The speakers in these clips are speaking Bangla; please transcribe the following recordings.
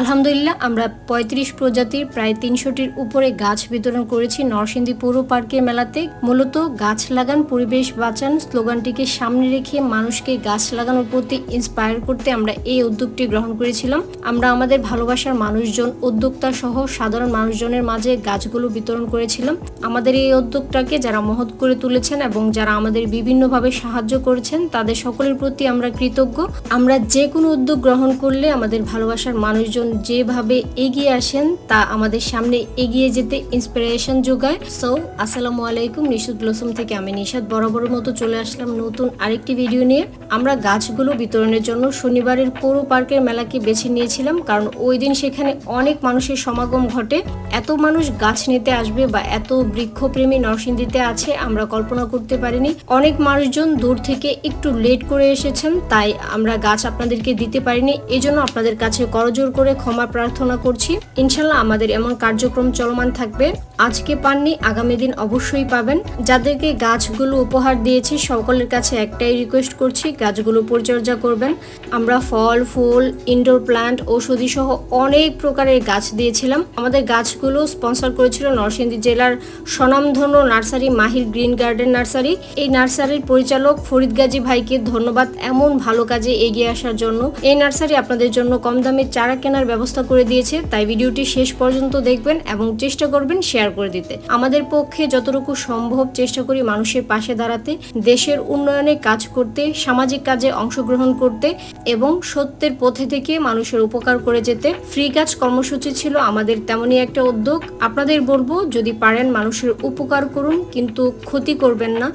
আলহামদুলিল্লাহ, আমরা পঁয়ত্রিশ প্রজাতির প্রায় তিনশোটির উপরে গাছ বিতরণ করেছি নরসিংদী পৌর পার্কের মেলাতে। মূলত গাছ লাগান, পরিবেশ বাঁচান স্লোগানটিকে সামনে রেখে মানুষকে গাছ লাগানোর প্রতি ইন্সপায়ার করতে আমরা এই উদ্যোগটি গ্রহণ করেছিলাম। আমরা আমাদের ভালোবাসার মানুষজন, উদ্যোক্তা সহ সাধারণ মানুষজনের মাঝে গাছগুলো বিতরণ করেছিলাম। আমাদের এই উদ্যোগটাকে যারা মহৎ করে তুলেছেন এবং যারা আমাদের বিভিন্নভাবে সাহায্য করেছেন, তাদের সকলের প্রতি আমরা কৃতজ্ঞ। আমরা যে কোনো উদ্যোগ গ্রহণ করলে আমাদের ভালোবাসার মানুষজন যেভাবে এগিয়ে আসেন, তা আমাদের সামনে এগিয়ে যেতে ইন্সপিরেশন যোগায়। সো আসসালামু আলাইকুম নিশুদ ব্লসম থেকে আমি নিশাদ বরাবরের মতো চলে আসলাম নতুন আরেকটি ভিডিও নিয়ে। আমরা গাছগুলো বিতরণের জন্য শনিবারের পৌর পার্কের মেলাকে বেছে নিয়েছিলাম, কারণ ওই দিন সেখানে অনেক মানুষের সমাগম ঘটে। এত মানুষ গাছ নিতে আসবে বা এত বৃক্ষপ্রেমী নরসিংদীতে আছে, আমরা কল্পনা করতে পারিনি। অনেক মানুষজন দূর থেকে একটু লেট করে এসেছেন, তাই আমরা গাছ আপনাদেরকে দিতে পারিনি। এজন্য আপনাদের কাছে করজোর করে ক্ষমা প্রার্থনা করছি। ইনশাল্লাহ আমাদের এমন কার্যক্রম চলমান থাকবে। আজকে পাননি, আগামী দিন অবশ্যই পাবেন। যাদেরকে গাছগুলো উপহার দিয়েছি, সকলের কাছে একটাই রিকোয়েস্ট করছি, গাছগুলো পরিচর্যা করবেন। আমরা ফল, ফুল ইনডোর প্ল্যান্ট ঔষধি সহ অনেক প্রকারের গাছ দিয়েছিলাম। আমাদের গাছগুলো স্পন্সর করেছিল নরসিংদী জেলার স্বনামধন্য nursery, Mahir green garden nursery. এই নার্সারির পরিচালক ফরিদ গাজী ভাইকে ধন্যবাদ এমন ভালো কাজে এগিয়ে আসার জন্য। এই নার্সারি আপনাদের জন্য কম দামে চারা কেনার ব্যবস্থা করে দিয়েছে। তাই ভিডিওটি শেষ পর্যন্ত দেখবেন এবং চেষ্টা করবেন শেয়ার করে দিতে। আমাদের পক্ষে যতটুকু সম্ভব চেষ্টা করি মানুষের পাশে দাঁড়াতে, দেশের উন্নয়নে কাজ করতে, সামাজিক কাজে অংশগ্রহণ করতে এবং সত্যের পথে থেকে মানুষের উপকার করে যেতে। ফ্রি কাজ কর্মসূচি ছিল আমাদের তেমনই একটা উদ্যোগ। আপনাদের বলব, যদি পারেন মানুষের উপকার করুন, কিন্তু ক্ষতি করবেন না।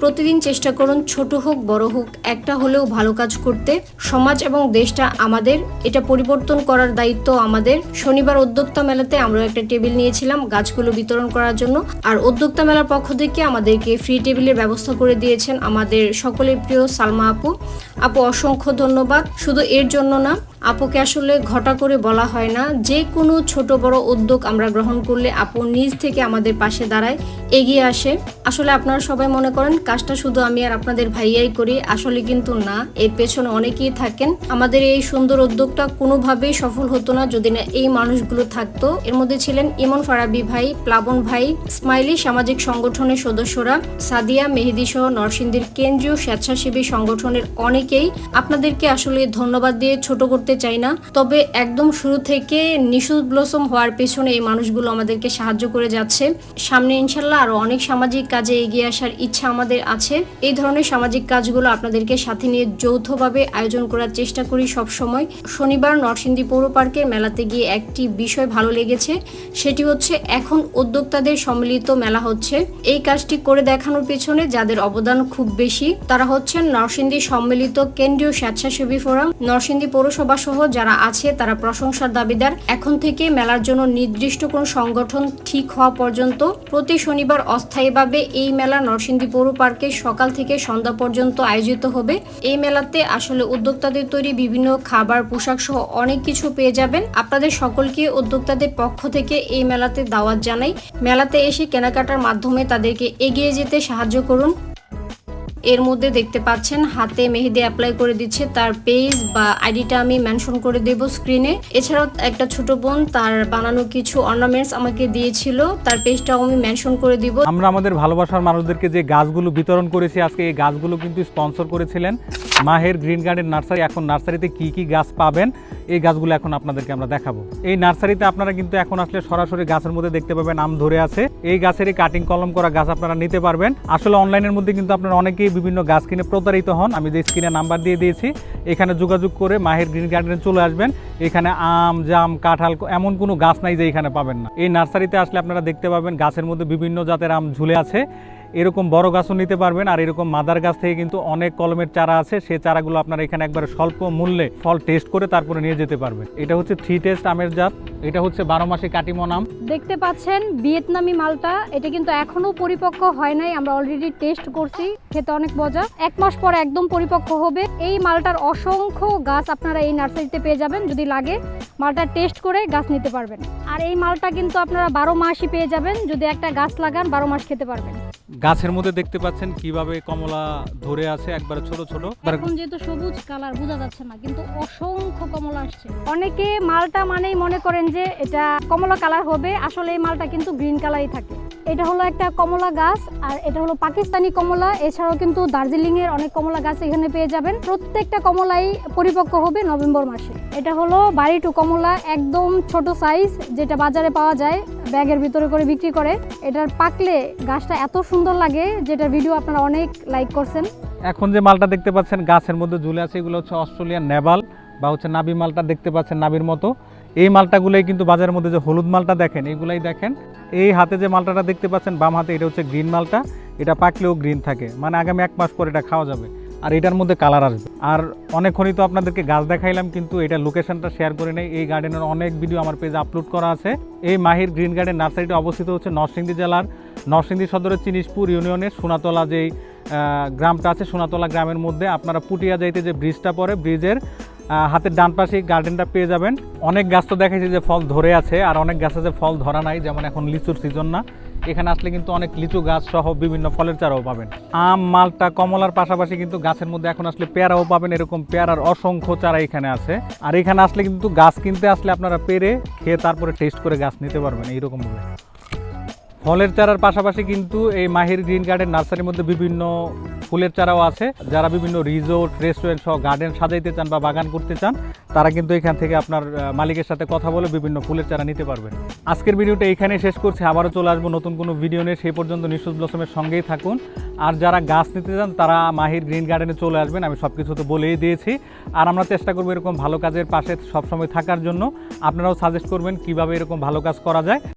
প্রতিদিন চেষ্টা করুন ছোট হোক, বড় হোক, একটা হলেও ভালো কাজ করতে। সমাজ এবং দেশটা আমাদের, এটা পরিবর্তন করার দায়িত্ব আমাদের। শনিবার উদ্যোক্তা মেলাতে আমরা একটা টেবিল নিয়েছিলাম, গাছগুলো বিতরণ করার জন্য। আর উদ্যোক্তা মেলার পক্ষ থেকে আমাদেরকে ফ্রি টেবিলের ব্যবস্থা করে দিয়েছেন আমাদের সকলের প্রিয় সালমা আপু। আপু, অসংখ্য ধন্যবাদ। শুধু এর জন্য না, আপুকে আসলে ঘটা করে বলা হয় না, যে কোনো ছোট বড় উদ্যোগ আমরা গ্রহণ করলে আপু নিজ থেকে আমাদের পাশে দাঁড়ায়, এগিয়ে আসে। আসলে আপনারা সবাই মনে করেন, কাজটা শুধু আমি আর আপনাদের ভাইয়াই করি, আসলে কিন্তু না, এর পেছনে অনেকেই থাকেন। আমাদের এই সুন্দর উদ্যোগটা কোনোভাবেই সফল হতো না, যদি না এই মানুষগুলো থাকতো। এর মধ্যে ছিলেন ইমন ফারাবি ভাই, প্লাবন ভাই, স্মাইলি সামাজিক সংগঠনের সদস্যরা, সাদিয়া মেহেদি সহ নরসিংদীর কেন্দ্রীয় স্বেচ্ছাসেবী সংগঠনের অনেকেই আপনাদেরকে আসলে ধন্যবাদ দিয়ে ছোট করতে চাই না। তবে একদম শুরু থেকে নিশুদ ব্লসম হওয়ার পেছনে এই মানুষগুলো আমাদেরকে সাহায্য করে যাচ্ছে। সামনে ইনশাল্লাহ আরও অনেক সামাজিক কাজে এগিয়ে আসার ইচ্ছা আমাদের আছে। এই ধরনের সামাজিক কাজগুলো আপনাদেরকে সাথে নিয়ে যৌথভাবে আয়োজন করার চেষ্টা করি সব সময় শনিবার নরসিংদী পৌর পার্কের মেলাতে গিয়ে একটি বিষয় ভালো লেগেছে, সেটি হচ্ছে এখন উদ্যোক্তাদের সম্মিলিত মেলা হচ্ছে। এই কাজটি করে দেখানোর পেছনে যাদের অবদান খুব বেশি, তারা হচ্ছেন নরসিংদী সম্মিলিত কেন্দ্রীয় স্বেচ্ছাসেবী ফোরাম, নরসিংদী পৌরসভা সহ যারা আছে তারা প্রশংসার দাবিদার। এখন থেকে মেলার জন্য নির্দিষ্ট কোনো সংগঠন ঠিক হওয়া পর্যন্ত প্রতি শনিবার অস্থায়ীভাবে এই মেলা নরসিংদী পৌর পার্কে সকাল থেকে সন্ধ্যা পর্যন্ত আয়োজিত হবে। এই মেলাতে আসলে উদ্যোক্তাদের তৈরি বিভিন্ন খাবার, পোশাক সহ অনেক কিছু পেয়ে যাবেন। আপনাদের সকলকে উদ্যোক্তাদের পক্ষ থেকে এই মেলাতে দাওয়াত জানাই। মেলাতে এসে কেনাকাটার মাধ্যমে তাদেরকে এগিয়ে যেতে সাহায্য করুন। এর মধ্যে দেখতে পাচ্ছেন, হাতে মেহেদি অ্যাপ্লাই করে দিচ্ছে, তার পেজ বা আইডিটা আমি মেনশন করে দেব স্ক্রিনে এছাড়াও একটা ছোট বোন, তার বানানো কিছু অর্নামেন্টস আমাকে দিয়েছিল, তার পেজটাও আমি মেনশন করে দিব। আমরা আমাদের ভালোবাসার মানুষদেরকে যে গাছগুলো বিতরণ করেছি আজকে, এই গাছগুলো কিন্তু স্পন্সর করেছিলেন মাহের গ্রিন গার্ডেন নার্সারি। এখন নার্সারিতে কি কি গাছ পাবেন এই গাছগুলো এখন আপনাদেরকে আমরা দেখাবো। এই নার্সারিতে আপনারা কিন্তু এখন আসলে সরাসরি গাছের মধ্যে দেখতে পাবেন আম ধরে আছে। এই গাছেরই কাটিং কলম করা গাছ আপনারা নিতে পারবেন। আসলে অনলাইনের মধ্যে কিন্তু আপনারা অনেকেই বিভিন্ন গাছ কিনে প্রতারিত হন। আমি যে স্ক্রিনে নাম্বার দিয়ে দিয়েছি, এখানে যোগাযোগ করে মাহের গ্রিন গার্ডেনে চলে আসবেন। এখানে আম, জাম, কাঁঠাল, এমন কোনো গাছ নাই যে এখানে পাবেন না। এই নার্সারিতে আসলে আপনারা দেখতে পাবেন গাছের মধ্যে বিভিন্ন জাতের আম ঝুলে আছে। এরকম বড় গাছও নিতে পারবেন আর এরকম মাদার গাছ থেকে কিন্তু অনেক কলমের চারা আছে। সেই চারাগুলো আপনারা এখানে একবারে স্বল্প মূল্যে ফল টেস্ট করে তারপরে নিয়ে যেতে পারবেন। এটা হচ্ছে থ্রি টেস্ট আমের জাত। এটা হচ্ছে বারো মাসে কাটিমন আম দেখতে পাচ্ছেন ভিয়েতনামি মালটা। এটা কিন্তু এখনও পরিপক্ক হয় নাই। আমরা অলরেডি টেস্ট করছি। খেতে অনেক মজা। এক মাস পর একদম পরিপক্ক হবে। এই মালটার অসংখ্য গাছ আপনারা এই নার্সারিতে পেয়ে যাবেন। যদি লাগে, মালটা টেস্ট করে গাছ নিতে পারবেন। আর এই মালটা কিন্তু আপনারা বারো মাসই পেয়ে যাবেন। যদি একটা গাছ লাগান, বারো মাস খেতে পারবেন। গাছের মধ্যে দেখতে পাচ্ছেন কীভাবে কমলা ধরে আছে একবারে ছোট ছোট। এখন যেহেতু সবুজ কালার বোঝা যাচ্ছে না কিন্তু অসংখ্য কমলা আসছে। অনেকে মালটা মানেই মনে করেন যে এটা কমলা কালার হবে আসলে এই মালটা কিন্তু গ্রিন কালারই থাকে। এটা হলো একটা কমলা গাছ আর এটা হলো পাকিস্তানি কমলা। এছাড়াও কিন্তু দার্জিলিং এর অনেক কমলা গাছ এখানে পেয়ে যাবেন। প্রত্যেকটা কমলাই পরিপক্ক হবে নভেম্বর মাসে। এটা হলো বাড়ি টু কমলা একদম ছোট সাইজ যেটা বাজারে পাওয়া যায়। ব্যাগের ভিতরে করে বিক্রি করে। এটার পাকলে গাছটা এত সুন্দর লাগে যেটা ভিডিও আপনারা অনেক লাইক করছেন। এখন যে মালটা দেখতে পাচ্ছেন, গাছের মধ্যে ঝুলে আছে, এগুলো হচ্ছে অস্ট্রেলিয়ান নেভাল বা হচ্ছে নাবি মালটা দেখতে পাচ্ছেন নাবির মতো। এই মালটাগুলোই কিন্তু বাজারের মধ্যে যে হলুদ মালটা দেখেন এইগুলাই দেখেন। এই হাতে যে মালটাটা দেখতে পাচ্ছেন, বাম হাতে এটা হচ্ছে গ্রিন মালটা। এটা পাকলেও গ্রিন থাকে। মানে আগামী এক মাস পর এটা খাওয়া যাবে। আর এটার মধ্যে কালার আসবে। আর অনেকক্ষণই তো আপনাদেরকে গাছ দেখাইলাম, কিন্তু এটা লোকেশনটা শেয়ার করে নেই। এই গার্ডেনের অনেক ভিডিও আমার পেজে আপলোড করা আছে। এই মাহির গ্রিন গার্ডেন নার্সারিটা অবস্থিত হচ্ছে নরসিংদী জেলার নরসিংদী সদরের চিনিশপুর ইউনিয়নের সোনাতলা যেই গ্রামটা আছে, সোনাতলা গ্রামের মধ্যে আপনারা পুটিয়া যাইতে যে ব্রিজটা পড়ে ব্রিজের হাতের ডান পাশে গার্ডেনটা পেয়ে যাবেন। অনেক গাছ তো দেখেছি যে ফল ধরে আছে, আর অনেক গাছে যে ফল ধরা নাই, যেমন এখন লিচুর সিজন না। এখানে আসলে কিন্তু অনেক লিচু গাছ সহ বিভিন্ন ফলের চারাও পাবেন। আম, মালটা, কমলার পাশাপাশি কিন্তু গাছের মধ্যে এখন আসলে পেয়ারাও পাবেন, এরকম পেয়ারার অসংখ্য চারা এখানে আছে। আর এখানে আসলে কিন্তু গাছ কিনতে আসলে আপনারা পেরে খেয়ে তারপরে টেস্ট করে গাছ নিতে পারবেন, এইরকম ভাবে। ফলের চারার পাশাপাশি কিন্তু এই মাহির গ্রিন গার্ডেন নার্সারির মধ্যে বিভিন্ন ফুলের চারাও আছে। যারা বিভিন্ন রিসোর্ট, রেস্টুরেন্ট সহ গার্ডেন সাজাইতে চান বা বাগান করতে চান, তারা কিন্তু এখান থেকে আপনার মালিকের সাথে কথা বলে বিভিন্ন ফুলের চারা নিতে পারবেন। আজকের ভিডিওটা এখানে শেষ করছি। আবারও চলে আসব নতুন কোনো ভিডিও নিয়ে। সেই পর্যন্ত নিশুজ ব্লসমের সঙ্গেই থাকুন। আর যারা গাছ নিতে চান, তারা মাহির গ্রিন গার্ডেনে চলে আসবেন। আমি সব কিছু তো বলেই দিয়েছি। আর আমরা চেষ্টা করব এরকম ভালো কাজের পাশে সবসময় থাকার জন্য। আপনারাও সাজেস্ট করবেন কীভাবে এরকম ভালো কাজ করা যায়।